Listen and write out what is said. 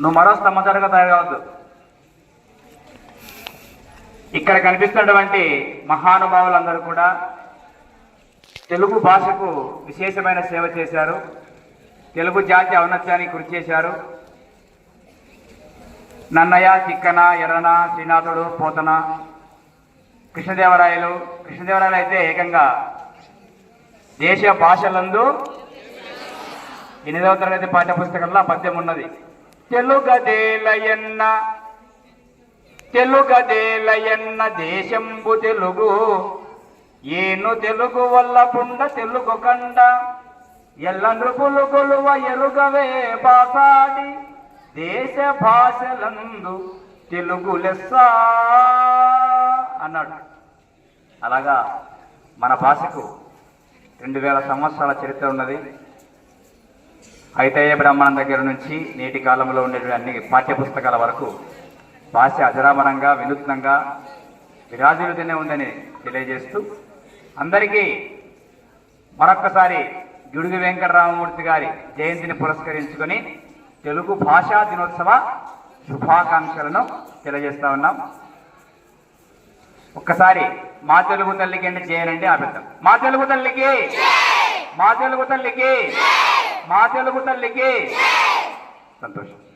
నువ్వు మరో స్తంభచరగా తయారవద్దు ఇక్కడ కనిపిస్తున్నటువంటి మహానుభావులందరూ కూడా తెలుగు భాషకు విశేషమైన సేవ చేశారు. తెలుగు జాతి ఔన్నత్యానికి కృషి చేశారు. నన్నయ్య చిక్కన ఎర్రన శ్రీనాథుడు పోతన కృష్ణదేవరాయలు. కృష్ణదేవరాయలు అయితే ఏకంగా దేశ భాషలందు ఎనిమిదవ తరగతి పాఠ్య పుస్తకంలో పద్యం ఉన్నది. తెలుగదేలయన్న తెలుగదేలయన్న దేశంబు తెలుగు. ఏను తెలుగు వల్ల పుండ తెలుగు కండ ఎల్ల నృపులు కొలువ ఎరుగవే బాసాడి. దేశ భాషలందు తెలుగు లెస్స అన్నాడు. అలాగా మన భాషకు రెండు వేల సంవత్సరాల చరిత్ర ఉన్నది. ఐతయ్య బ్రాహ్మణం దగ్గర నుంచి నేటి కాలంలో ఉండేటువంటి అన్ని పాఠ్య పుస్తకాల వరకు భాష అజరామరంగా వినూత్నంగా విరాజిల్లుతూనే ఉందని తెలియజేస్తూ అందరికీ మరొక్కసారి గిడుగు వెంకటరామమూర్తి గారి జయంతిని పురస్కరించుకొని తెలుగు భాషా దినోత్సవ శుభాకాంక్షలను తెలియజేస్తా ఉన్నాం. ఒక్కసారి మా తెలుగు తల్లికి అంటే చేయనండి ఆపిద్దాం మా తెలుగు తల్లికి మా తెలుగు తల్లికి మా తెలుగు తల్లికి. సంతోషం.